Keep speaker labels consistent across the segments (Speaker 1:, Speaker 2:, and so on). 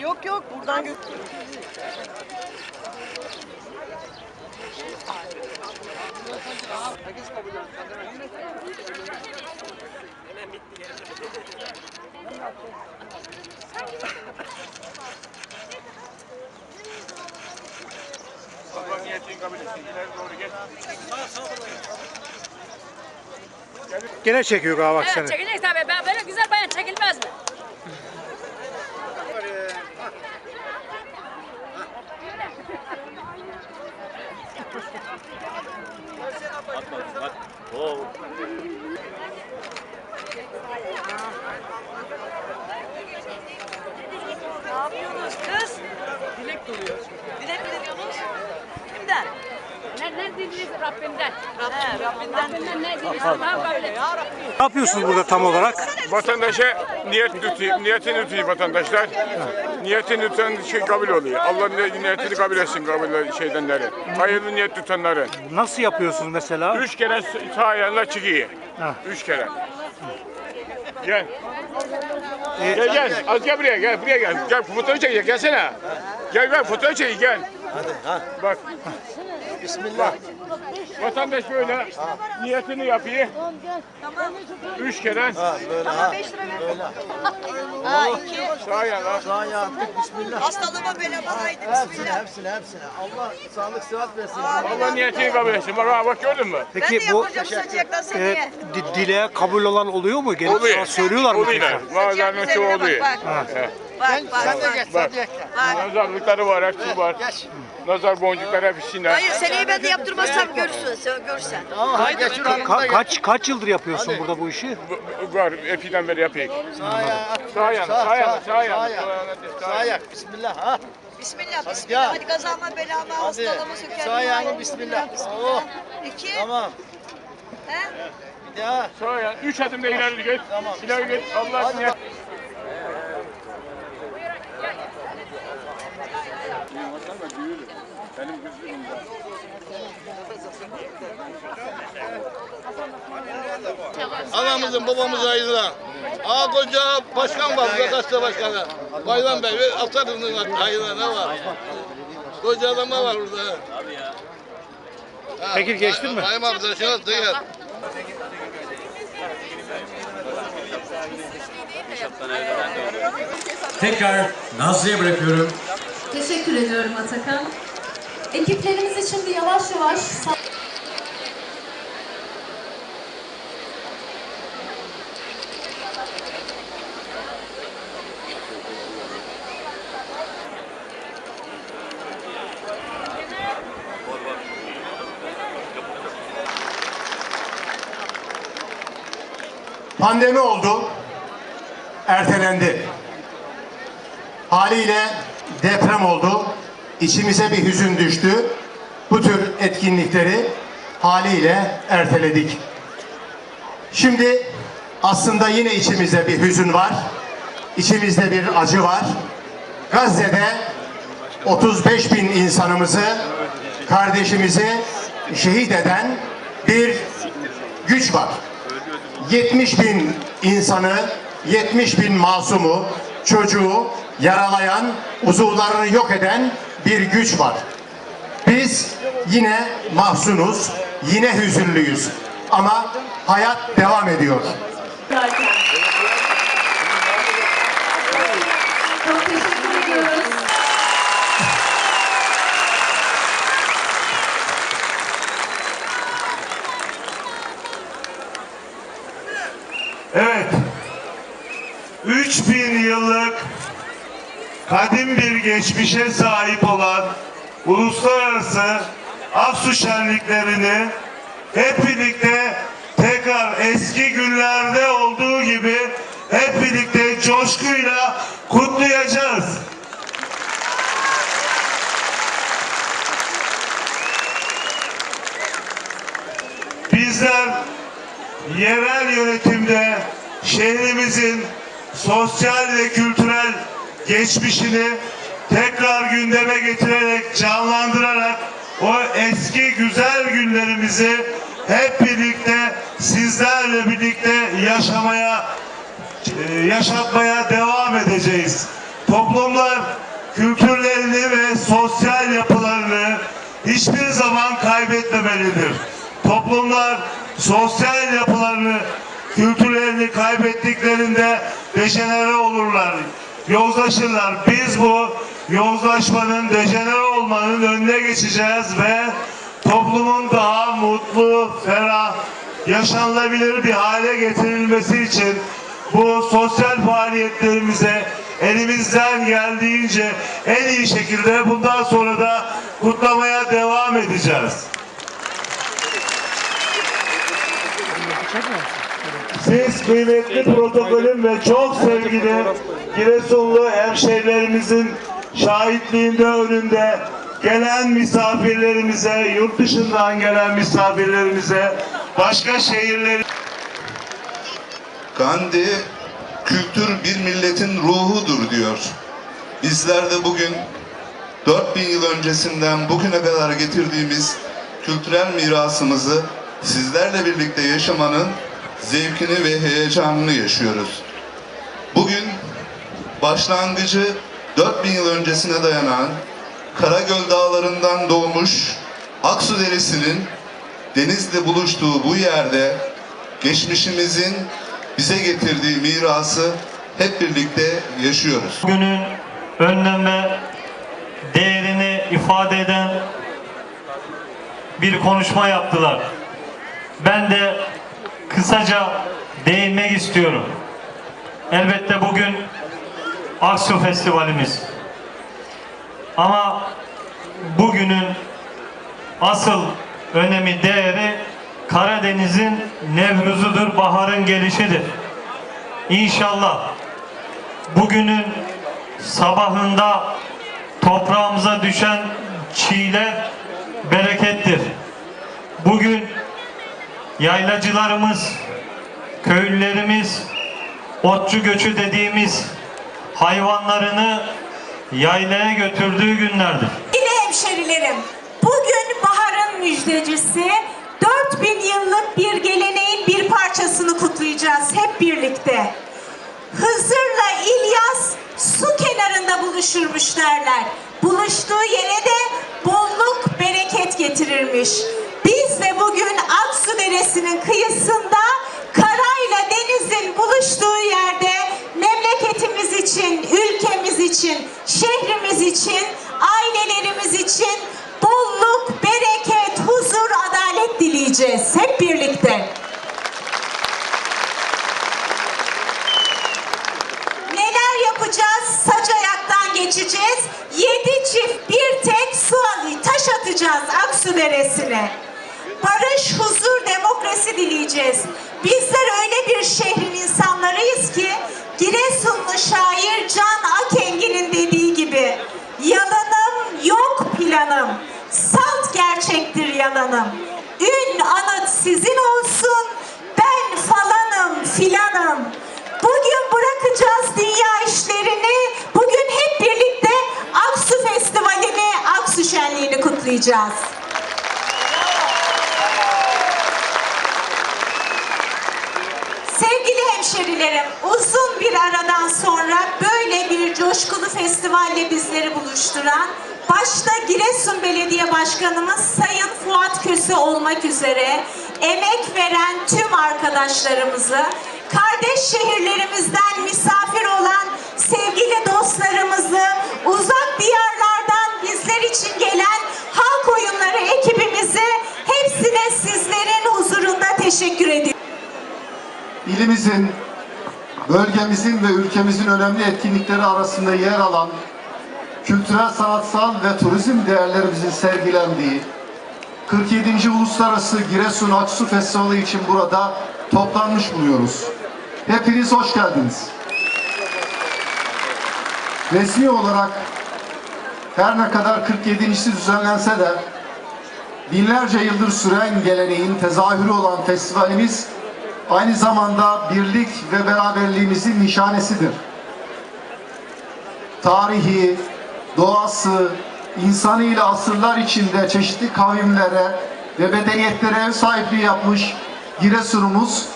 Speaker 1: Yok yok buradan gö-
Speaker 2: Allah niyetini kabul etsin. İleri doğru gel.
Speaker 3: Gene çekiyor galiba bak
Speaker 4: Evet
Speaker 3: seni.
Speaker 4: çekilecek tabii. Ben böyle güzel bayan çekilmez mi?
Speaker 1: Ne yapıyorsunuz kız? Dilek duruyor. Dilek mi diliyorsunuz? Kimden?
Speaker 4: Ne, ne diliniz Rabbimden?
Speaker 1: He, Rabbinden.
Speaker 4: Rabbinden ne diliniz? Ha böyle.
Speaker 1: Ya Rabbi.
Speaker 3: Ne yapıyorsunuz burada tam olarak?
Speaker 2: Vatandaşa niyet tutuyor, niyetini tutuyor vatandaşlar. Niyetini tutan şey kabul oluyor. Allah ni- niyetini kabul etsin kabul şeydenleri. Hayırlı niyet tutanları.
Speaker 3: Nasıl yapıyorsunuz mesela?
Speaker 2: Üç kere sağ ayağıyla çıkıyor.
Speaker 3: Ha.
Speaker 2: Üç kere. Gel. Gel gel. Az gel buraya gel. Buraya gel. Gel fotoğrafı çekecek. Gelsene. Gel gel fotoğrafı çek gel. Bak. Bismillah. Vatandaş böyle niyetini yapıyor. Üç kere
Speaker 1: Tamam 5 lira ver. Ha iki.
Speaker 2: sağ ayağıyla.
Speaker 5: Sahaya attık bismillah.
Speaker 1: Hastalığıma belama haydi
Speaker 5: Hepsine
Speaker 1: bismillah.
Speaker 5: hepsine hepsine. Allah sağlık sıhhat versin.
Speaker 2: Allah niyetini kabul etsin. Bak, ha, bak gördün mü?
Speaker 1: Ben de
Speaker 3: Peki bu
Speaker 1: yapacağım saçaktan
Speaker 3: e, di- dileğe kabul olan oluyor mu? Gelip
Speaker 2: Oluyor.
Speaker 3: sana söylüyorlar mı?
Speaker 2: Oluyor. Bazılarının çoğu oluyor.
Speaker 1: Bak
Speaker 2: He.
Speaker 1: bak bak.
Speaker 5: Sen de
Speaker 1: bak.
Speaker 5: geç
Speaker 2: Bak.
Speaker 5: sen de geç.
Speaker 1: Bak.
Speaker 2: Nazarlıkları var, hepsi var.
Speaker 5: Geç.
Speaker 2: Nazar boncukları hepsine.
Speaker 1: Hayır seneye ben de yaptırmazsam görürsün. Sen görsen.
Speaker 5: Tamam hadi geç şuranın
Speaker 3: Ka- kaç kaç yıldır yapıyorsun burada bu işi?
Speaker 2: Bu- Var, epiden beri yapayım. Sağ ayağını, sağ ayağını, sağ ayağını.
Speaker 5: Sağ ayak. Sağ ayak. Bismillah ha.
Speaker 1: Bismillah
Speaker 5: Hadi
Speaker 1: bismillah. Hadi kazanma belama
Speaker 5: Hadi.
Speaker 1: hastalığımı sökerim.
Speaker 5: Sağ ayağını bismillah. Oh.
Speaker 1: İki.
Speaker 5: Tamam.
Speaker 1: He?
Speaker 5: Bir daha.
Speaker 2: Sağ ayağını. Üç adım da ileri git.
Speaker 5: Tamam.
Speaker 2: İleri git. Allah
Speaker 5: Hadi
Speaker 2: niyet.
Speaker 5: bak.
Speaker 6: Anamızın babamızın ayrına. Aa koca başkan var burada gazete başkanı. Bayram Bey ve Atatürk'ün ayrına ne var? Koca adamlar var burada. Ha,
Speaker 3: Peki geçtin mi?
Speaker 6: Bayram arkadaşına
Speaker 7: Tekrar Nazlı'ya bırakıyorum.
Speaker 8: Teşekkür ediyorum Atakan. Ekiplerimizi şimdi yavaş yavaş
Speaker 9: Pandemi oldu, ertelendi. Haliyle deprem oldu, içimize bir hüzün düştü. Bu tür etkinlikleri haliyle erteledik. Şimdi aslında yine içimizde bir hüzün var, içimizde bir acı var. Gazze'de 35 bin insanımızı, kardeşimizi şehit eden bir güç var. 70 bin insanı, 70 bin masumu, çocuğu yaralayan, uzuvlarını yok eden bir güç var. Biz yine mahzunuz, yine hüzünlüyüz. Ama hayat devam ediyor.
Speaker 8: zaten. Çok teşekkür ediyoruz.
Speaker 10: Evet. 3000 yıllık kadim bir geçmişe sahip olan uluslararası Aksu şenliklerini hep birlikte tekrar eski günlerde olduğu gibi hep birlikte coşkuyla kutlayacağız. Bizler yerel yönetimde şehrimizin sosyal ve kültürel geçmişini tekrar gündeme getirerek, canlandırarak o eski güzel günlerimizi hep birlikte sizlerle birlikte yaşamaya e, yaşatmaya devam edeceğiz. Toplumlar kültürlerini ve sosyal yapılarını hiçbir zaman kaybetmemelidir. Toplumlar sosyal yapılarını, kültürlerini kaybettiklerinde dejenere olurlar, yozlaşırlar. Biz bu yozlaşmanın, dejenere olmanın önüne geçeceğiz ve toplumun daha mutlu, ferah, yaşanılabilir bir hale getirilmesi için bu sosyal faaliyetlerimize elimizden geldiğince en iyi şekilde bundan sonra da kutlamaya devam edeceğiz. Siz kıymetli protokolün ve çok sevgili Giresunlu hemşehrilerimizin şahitliğinde önünde gelen misafirlerimize, yurt dışından gelen misafirlerimize, başka şehirlerin
Speaker 11: Gandhi kültür bir milletin ruhudur diyor. Bizler de bugün 4000 yıl öncesinden bugüne kadar getirdiğimiz kültürel mirasımızı sizlerle birlikte yaşamanın zevkini ve heyecanını yaşıyoruz. Bugün başlangıcı 4000 yıl öncesine dayanan Karagöl dağlarından doğmuş Aksu Deresi'nin denizle buluştuğu bu yerde geçmişimizin bize getirdiği mirası hep birlikte yaşıyoruz.
Speaker 12: Bugünün önlem değerini ifade eden bir konuşma yaptılar. Ben de kısaca değinmek istiyorum. Elbette bugün Aksu Festivalimiz. Ama bugünün asıl önemi, değeri Karadeniz'in Nevruz'udur, baharın gelişidir. İnşallah bugünün sabahında toprağımıza düşen çiğler berekettir. Bugün yaylacılarımız, köylülerimiz, otçu göçü dediğimiz hayvanlarını yaylaya götürdüğü günlerdir.
Speaker 13: Yine hemşerilerim, bugün baharın müjdecisi, 4000 yıllık bir geleneğin bir parçasını kutlayacağız hep birlikte. Hızır'la İlyas su kenarında buluşurmuş derler. Buluştuğu yere de bolluk, bereket getirirmiş. Biz de bugün Aksu Deresi'nin kıyısında karayla denizin buluştuğu yerde memleketimiz için, ülkemiz için, şehrimiz için, ailelerimiz için bolluk, bereket, huzur, adalet dileyeceğiz hep birlikte. Neler yapacağız? Saç ayaktan geçeceğiz. Yedi çift bir tek su alı- taş atacağız Aksu Deresi'ne. Demokrasi dileyeceğiz. Bizler öyle bir şehrin insanlarıyız ki Giresunlu şair Can Akengi'nin dediği gibi yalanım yok planım, salt gerçektir yalanım. Ün anıt sizin olsun, ben falanım filanım. Bugün bırakacağız dünya işlerini. Bugün hep birlikte Aksu Festivali'ni, Aksu Şenliği'ni kutlayacağız. Sevgili hemşerilerim, uzun bir aradan sonra böyle bir coşkulu festivalle bizleri buluşturan, başta Giresun Belediye Başkanımız Sayın Fuat Köse olmak üzere emek veren tüm arkadaşlarımızı, kardeş şehirlerimizden misafir olan sevgili dostlarımızı, uzak diyarlardan bizler için gelen halk oyunları ekibimizi hepsine sizlerin huzurunda teşekkür ediyorum.
Speaker 14: İlimizin, bölgemizin ve ülkemizin önemli etkinlikleri arasında yer alan kültürel, sanatsal ve turizm değerlerimizin sergilendiği 47. Uluslararası Giresun Aksu Festivali için burada toplanmış bulunuyoruz. Hepiniz hoş geldiniz. Resmi olarak her ne kadar 47.si düzenlense de binlerce yıldır süren geleneğin tezahürü olan festivalimiz aynı zamanda birlik ve beraberliğimizin nişanesidir. Tarihi, doğası, insanıyla asırlar içinde çeşitli kavimlere ve medeniyetlere ev sahipliği yapmış Giresun'umuz,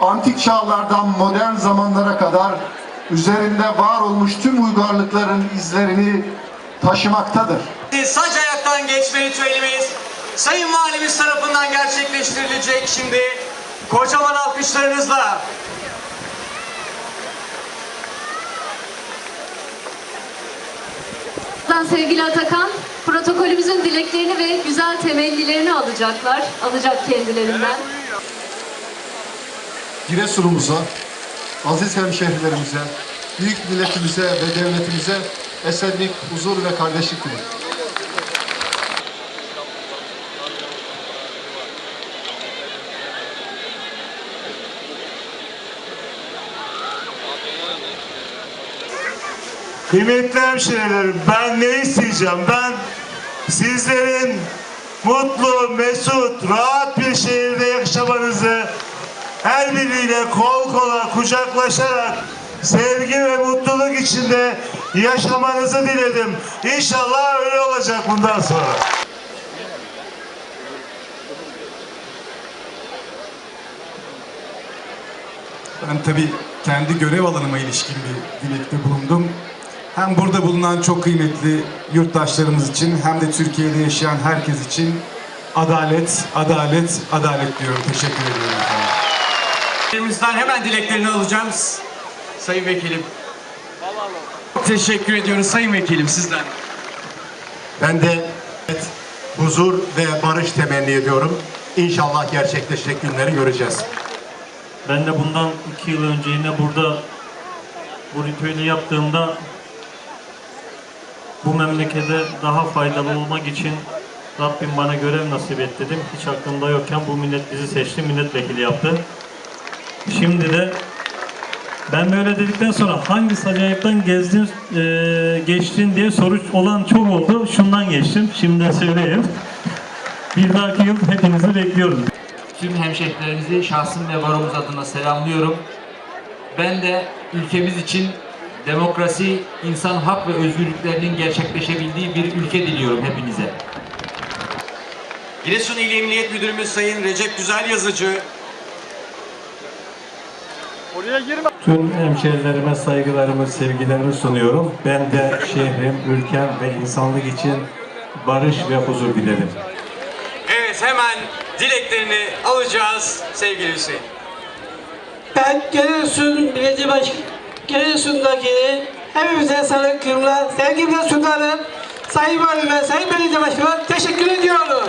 Speaker 14: antik çağlardan modern zamanlara kadar üzerinde var olmuş tüm uygarlıkların izlerini taşımaktadır.
Speaker 7: Saç ayaktan geçme ritüelimiz Sayın Valimiz tarafından gerçekleştirilecek şimdi. Kocaman alkışlarınızla.
Speaker 8: Sevgili Atakan, protokolümüzün dileklerini ve güzel temennilerini alacaklar. Alacak kendilerinden.
Speaker 14: Giresun'umuza, aziz hemşehrilerimize, büyük milletimize ve devletimize esenlik, huzur ve kardeşlik dilerim.
Speaker 10: Kıymetli hemşehrilerim ben ne isteyeceğim? Ben sizlerin mutlu, mesut, rahat bir şehirde yaşamanızı her biriyle kol kola kucaklaşarak sevgi ve mutluluk içinde yaşamanızı diledim. İnşallah öyle olacak bundan sonra.
Speaker 15: Ben tabii kendi görev alanıma ilişkin bir dilekte bulundum. Hem burada bulunan çok kıymetli yurttaşlarımız için hem de Türkiye'de yaşayan herkes için adalet, adalet, adalet diyorum. Teşekkür ediyorum efendim.
Speaker 7: Elimizden hemen dileklerini alacağım. Sayın Vekilim. Teşekkür ediyoruz Sayın Vekilim sizden.
Speaker 9: Ben de huzur ve barış temenni ediyorum. İnşallah gerçekleşecek günleri göreceğiz.
Speaker 12: Ben de bundan iki yıl önce yine burada bu ritüeli yaptığımda bu memlekete daha faydalı olmak için Rabbim bana görev nasip et dedim. Hiç aklımda yokken bu millet bizi seçti, milletvekili yaptı. Şimdi de ben böyle dedikten sonra hangi acayipten gezdin, eee, geçtin diye soru olan çok oldu. Şundan geçtim. Şimdi söyleyeyim. Bir dahaki yıl hepinizi bekliyorum.
Speaker 16: Tüm hemşehrilerimizi şahsım ve varomuz adına selamlıyorum. Ben de ülkemiz için demokrasi, insan hak ve özgürlüklerinin gerçekleşebildiği bir ülke diliyorum hepinize.
Speaker 7: Giresun İl Emniyet Müdürümüz Sayın Recep Güzel Yazıcı.
Speaker 12: Tüm hemşehrilerime saygılarımı, sevgilerimi sunuyorum. Ben de şehrim, ülkem ve insanlık için barış ve huzur dilerim.
Speaker 7: Evet hemen dileklerini alacağız sevgili Hüseyin.
Speaker 17: Ben Giresun Belediye Baş Giresun'daki hepimize saygımla, sevgimle sunarım. Sayın Valime, Sayın Belediye Başkanı teşekkür ediyorum.